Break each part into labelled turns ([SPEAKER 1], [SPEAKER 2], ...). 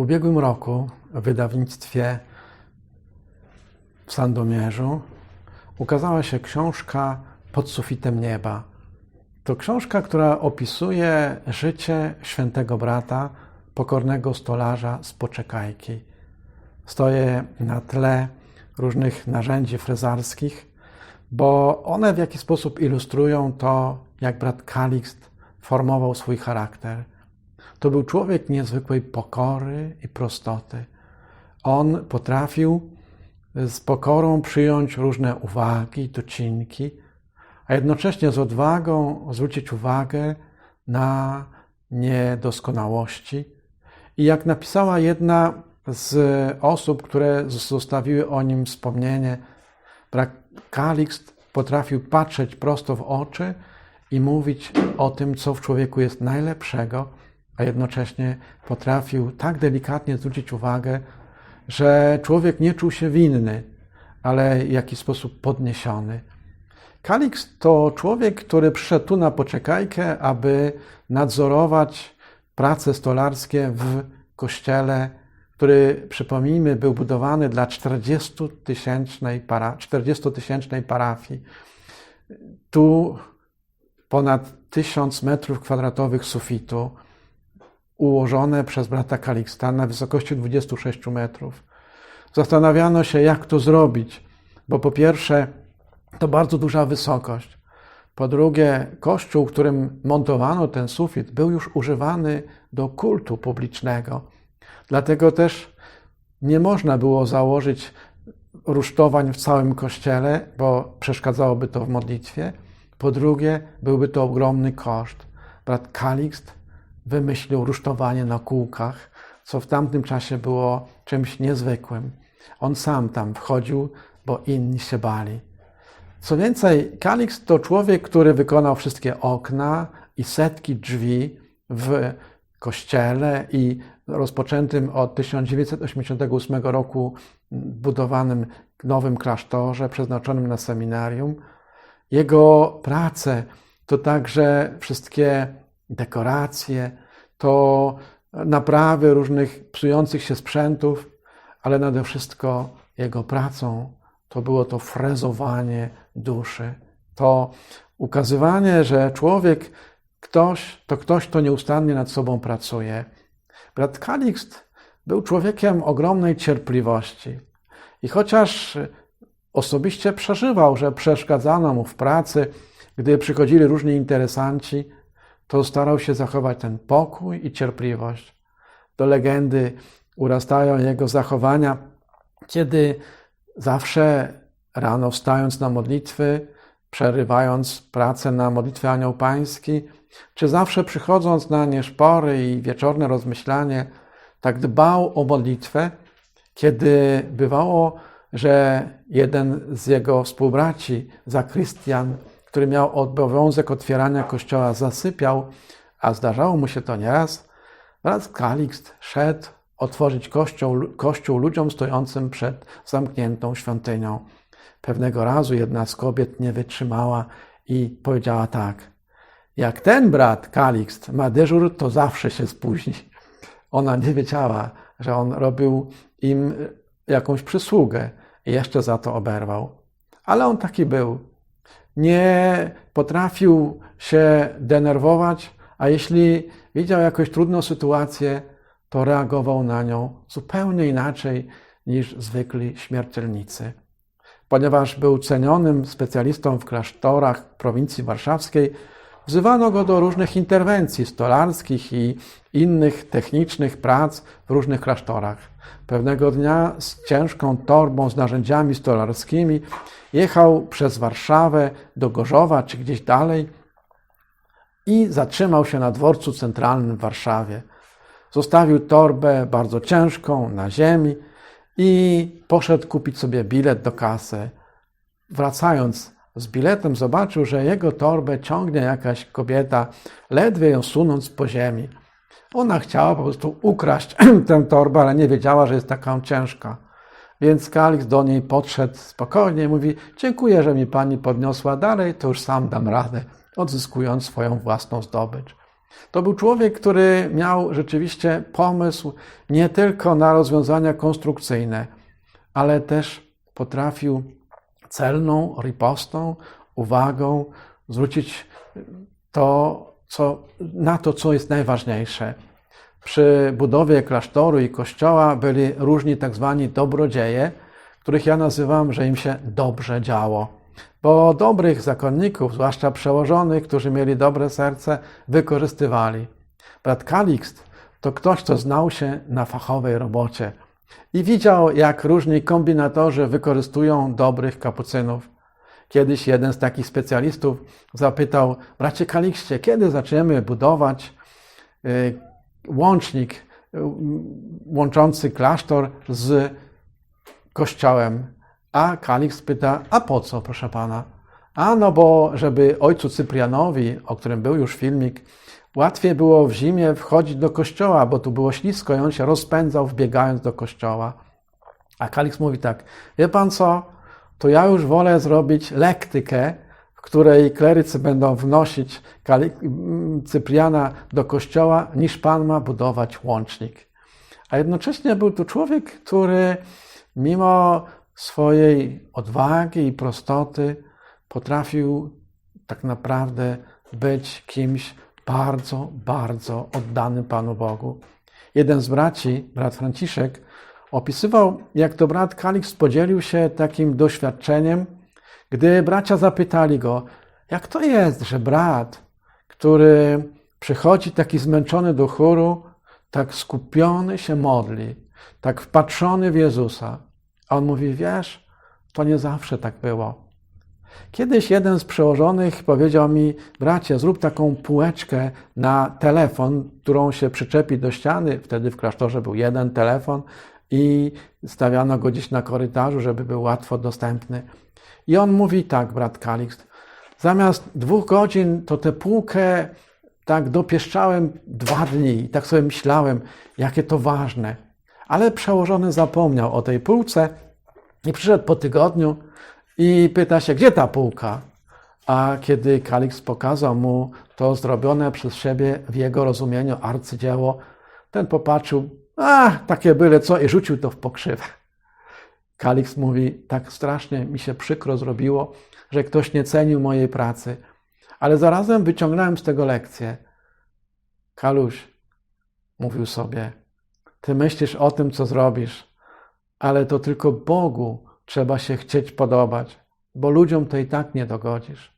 [SPEAKER 1] ubiegłym roku w wydawnictwie w Sandomierzu ukazała się książka Pod sufitem nieba. To książka, która opisuje życie świętego brata, pokornego stolarza z Poczekajki. Stoję na tle różnych narzędzi frezarskich, bo one w jakiś sposób ilustrują to, jak brat Kalikst formował swój charakter. To był człowiek niezwykłej pokory i prostoty. On potrafił z pokorą przyjąć różne uwagi, docinki, a jednocześnie z odwagą zwrócić uwagę na niedoskonałości. I jak napisała jedna z osób, które zostawiły o nim wspomnienie, Kalikst potrafił patrzeć prosto w oczy i mówić o tym, co w człowieku jest najlepszego, a jednocześnie potrafił tak delikatnie zwrócić uwagę, że człowiek nie czuł się winny, ale w jakiś sposób podniesiony. Kalix to człowiek, który przyszedł tu na poczekajkę, aby nadzorować prace stolarskie w kościele, który, przypomnijmy, był budowany dla 40-tysięcznej para, 40 parafii. Tu ponad 1000 metrów kwadratowych sufitu, ułożone przez brata Kaliksta na wysokości 26 metrów. Zastanawiano się, jak to zrobić, bo po pierwsze, to bardzo duża wysokość. Po drugie, kościół, w którym montowano ten sufit, był już używany do kultu publicznego. Dlatego też nie można było założyć rusztowań w całym kościele, bo przeszkadzałoby to w modlitwie. Po drugie, byłby to ogromny koszt. Brat Kalikst wymyślił rusztowanie na kółkach, co w tamtym czasie było czymś niezwykłym. On sam tam wchodził, bo inni się bali. Co więcej, Kalix to człowiek, który wykonał wszystkie okna i setki drzwi w kościele i rozpoczętym od 1988 roku budowanym nowym klasztorze przeznaczonym na seminarium. Jego prace to także wszystkie dekoracje, to naprawy różnych psujących się sprzętów, ale nade wszystko jego pracą to było to frezowanie duszy, to ukazywanie, że człowiek ktoś, to ktoś, kto nieustannie nad sobą pracuje. Brat Kalikst był człowiekiem ogromnej cierpliwości. I chociaż osobiście przeżywał, że przeszkadzano mu w pracy, gdy przychodzili różni interesanci, to starał się zachować ten pokój i cierpliwość. Do legendy urastają jego zachowania, kiedy zawsze rano wstając na modlitwy, przerywając pracę na modlitwie Anioł Pański, czy zawsze przychodząc na nieszpory i wieczorne rozmyślanie, tak dbał o modlitwę, kiedy bywało, że jeden z jego współbraci, zakrystian, który miał obowiązek otwierania kościoła, zasypiał, a zdarzało mu się to nieraz, wraz Kalikst szedł otworzyć kościół, kościół ludziom stojącym przed zamkniętą świątynią. Pewnego razu jedna z kobiet nie wytrzymała i powiedziała tak: Jak ten brat Kalikst ma dyżur, to zawsze się spóźni. Ona nie wiedziała, że on robił im jakąś przysługę i jeszcze za to oberwał. Ale on taki był. Nie potrafił się denerwować, a jeśli widział jakąś trudną sytuację, to reagował na nią zupełnie inaczej niż zwykli śmiertelnicy. Ponieważ był cenionym specjalistą w klasztorach prowincji warszawskiej, wzywano go do różnych interwencji stolarskich i innych technicznych prac w różnych klasztorach. Pewnego dnia z ciężką torbą z narzędziami stolarskimi jechał przez Warszawę do Gorzowa czy gdzieś dalej i zatrzymał się na dworcu centralnym w Warszawie. Zostawił torbę bardzo ciężką na ziemi i poszedł kupić sobie bilet do kasy. Wracając z biletem, zobaczył, że jego torbę ciągnie jakaś kobieta, ledwie ją sunąc po ziemi. Ona chciała po prostu ukraść tę torbę, ale nie wiedziała, że jest taka ciężka. Więc Kalix do niej podszedł spokojnie i mówi: Dziękuję, że mi pani podniosła dalej, to już sam dam radę, odzyskując swoją własną zdobycz. To był człowiek, który miał rzeczywiście pomysł nie tylko na rozwiązania konstrukcyjne, ale też potrafił celną ripostą, uwagą zwrócić to, co, na to, co jest najważniejsze. Przy budowie klasztoru i kościoła byli różni tak zwani dobrodzieje, których ja nazywam, że im się dobrze działo. Bo dobrych zakonników, zwłaszcza przełożonych, którzy mieli dobre serce, wykorzystywali. Brat Kalikst to ktoś, kto znał się na fachowej robocie i widział, jak różni kombinatorzy wykorzystują dobrych kapucynów. Kiedyś jeden z takich specjalistów zapytał, bracie Kalikście, kiedy zaczniemy budować y, łącznik y, łączący klasztor z kościołem? A Kalikst pyta, a po co, proszę pana? A no bo, żeby ojcu Cyprianowi, o którym był już filmik, łatwiej było w zimie wchodzić do kościoła, bo tu było ślisko i on się rozpędzał wbiegając do kościoła. A Kalikst mówi tak, wie pan co, to ja już wolę zrobić lektykę, w której klerycy będą wnosić Cypriana do kościoła, niż Pan ma budować łącznik. A jednocześnie był to człowiek, który mimo swojej odwagi i prostoty potrafił tak naprawdę być kimś bardzo, bardzo oddanym Panu Bogu. Jeden z braci, brat Franciszek, opisywał, jak to brat Kalix podzielił się takim doświadczeniem, gdy bracia zapytali go, jak to jest, że brat, który przychodzi taki zmęczony do chóru, tak skupiony się modli, tak wpatrzony w Jezusa. A on mówi, wiesz, to nie zawsze tak było. Kiedyś jeden z przełożonych powiedział mi, bracie, zrób taką półeczkę na telefon, którą się przyczepi do ściany. Wtedy w klasztorze był jeden telefon i stawiano go gdzieś na korytarzu, żeby był łatwo dostępny. I on mówi tak, brat Kalikst, zamiast dwóch godzin, to tę półkę tak dopieszczałem dwa dni. I tak sobie myślałem, jakie to ważne. Ale przełożony zapomniał o tej półce i przyszedł po tygodniu i pyta się, gdzie ta półka? A kiedy Kalix pokazał mu to zrobione przez siebie w jego rozumieniu arcydzieło, ten popatrzył, a, takie byle co, i rzucił to w pokrzywę. Kalix mówi, tak strasznie mi się przykro zrobiło, że ktoś nie cenił mojej pracy, ale zarazem wyciągnąłem z tego lekcję. Kaluś, mówił sobie, ty myślisz o tym, co zrobisz, ale to tylko Bogu trzeba się chcieć podobać, bo ludziom to i tak nie dogodzisz.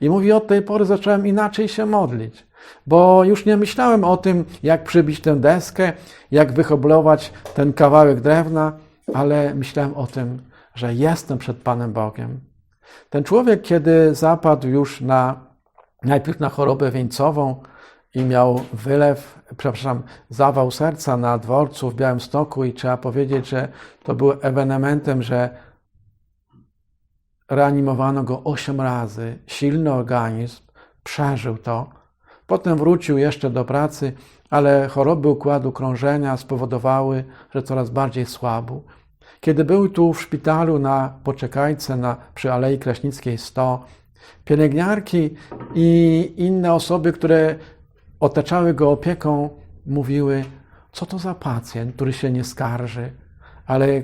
[SPEAKER 1] I mówi, od tej pory zacząłem inaczej się modlić, bo już nie myślałem o tym, jak przybić tę deskę, jak wyhoblować ten kawałek drewna, ale myślałem o tym, że jestem przed Panem Bogiem. Ten człowiek, kiedy zapadł już na, najpierw na chorobę wieńcową i miał wylew, przepraszam, zawał serca na dworcu w Białymstoku i trzeba powiedzieć, że to był ewenementem, że reanimowano go osiem razy, silny organizm, przeżył to. Potem wrócił jeszcze do pracy, ale choroby układu krążenia spowodowały, że coraz bardziej słabł. Kiedy był tu w szpitalu na poczekajce na, przy Alei Kraśnickiej 100, pielęgniarki i inne osoby, które otaczały go opieką, mówiły, co to za pacjent, który się nie skarży, ale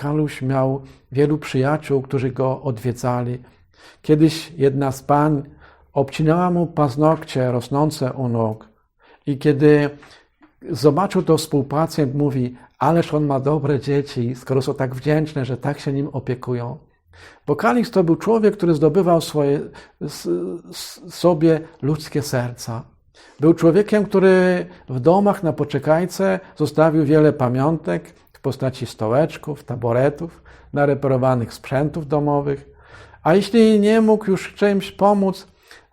[SPEAKER 1] Kaluś miał wielu przyjaciół, którzy go odwiedzali. Kiedyś jedna z pań obcinała mu paznokcie rosnące u nóg. I kiedy zobaczył to współpacjent, mówi, ależ on ma dobre dzieci, skoro są tak wdzięczne, że tak się nim opiekują. Bo Kalix to był człowiek, który zdobywał swoje, sobie ludzkie serca. Był człowiekiem, który w domach na poczekajce zostawił wiele pamiątek, w postaci stołeczków, taboretów, nareperowanych sprzętów domowych. A jeśli nie mógł już czymś pomóc,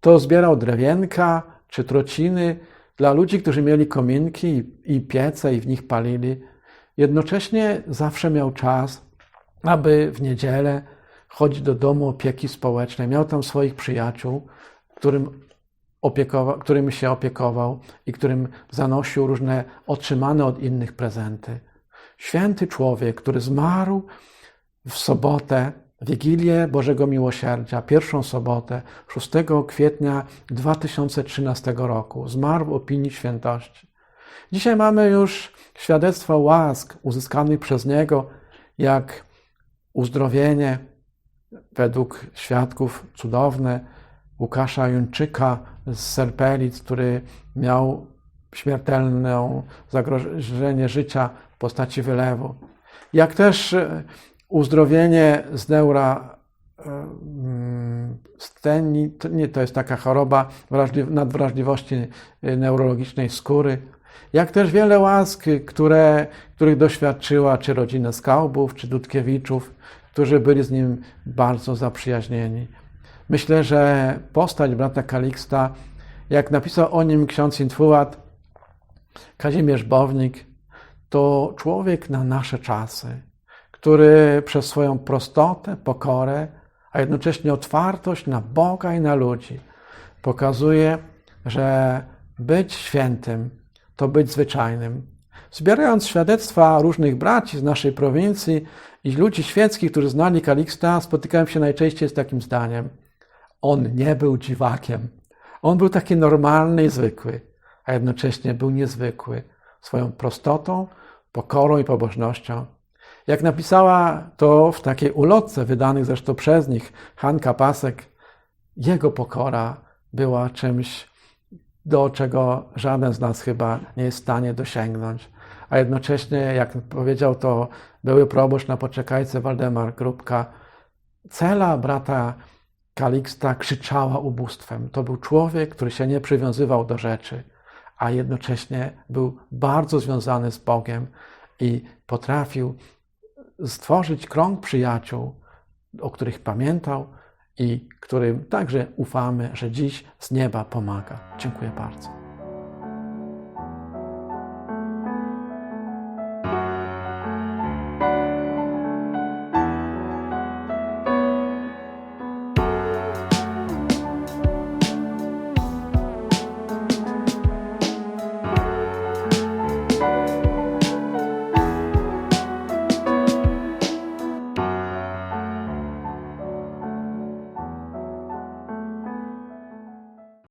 [SPEAKER 1] to zbierał drewienka czy trociny dla ludzi, którzy mieli kominki i piece i w nich palili. Jednocześnie zawsze miał czas, aby w niedzielę chodzić do domu opieki społecznej. Miał tam swoich przyjaciół, którym opiekował, którym się opiekował i którym zanosił różne otrzymane od innych prezenty. Święty człowiek, który zmarł w sobotę Wigilię Bożego Miłosierdzia, pierwszą sobotę, 6 kwietnia 2013 roku. Zmarł w opinii świętości. Dzisiaj mamy już świadectwa łask uzyskanych przez Niego, jak uzdrowienie według świadków cudowne Łukasza Juńczyka z Serpelic, który miał śmiertelne zagrożenie życia w postaci wylewu. Jak też e, uzdrowienie z neura steni, to nie to jest taka choroba nadwrażliwości e, neurologicznej skóry, jak też wiele łask, które, których doświadczyła czy rodzina Skaubów, czy Dudkiewiczów, którzy byli z nim bardzo zaprzyjaźnieni. Myślę, że postać brata Kaliksta, jak napisał o nim ksiądz Intfuat, Kazimierz Bownik, to człowiek na nasze czasy, który przez swoją prostotę, pokorę, a jednocześnie otwartość na Boga i na ludzi pokazuje, że być świętym to być zwyczajnym. Zbierając świadectwa różnych braci z naszej prowincji i ludzi świeckich, którzy znali Kaliksta, spotykałem się najczęściej z takim zdaniem. On nie był dziwakiem. On był taki normalny i zwykły, a jednocześnie był niezwykły swoją prostotą, pokorą i pobożnością. Jak napisała to w takiej ulotce, wydanych zresztą przez nich, Hanka Pasek, jego pokora była czymś do czego żaden z nas chyba nie jest w stanie dosięgnąć. A jednocześnie, jak powiedział to były proboszcz na Poczekajce Waldemar Grupka, cela brata Kaliksta krzyczała ubóstwem. To był człowiek, który się nie przywiązywał do rzeczy, a jednocześnie był bardzo związany z Bogiem i potrafił stworzyć krąg przyjaciół, o których pamiętał, i którym także ufamy, że dziś z nieba pomaga. Dziękuję bardzo.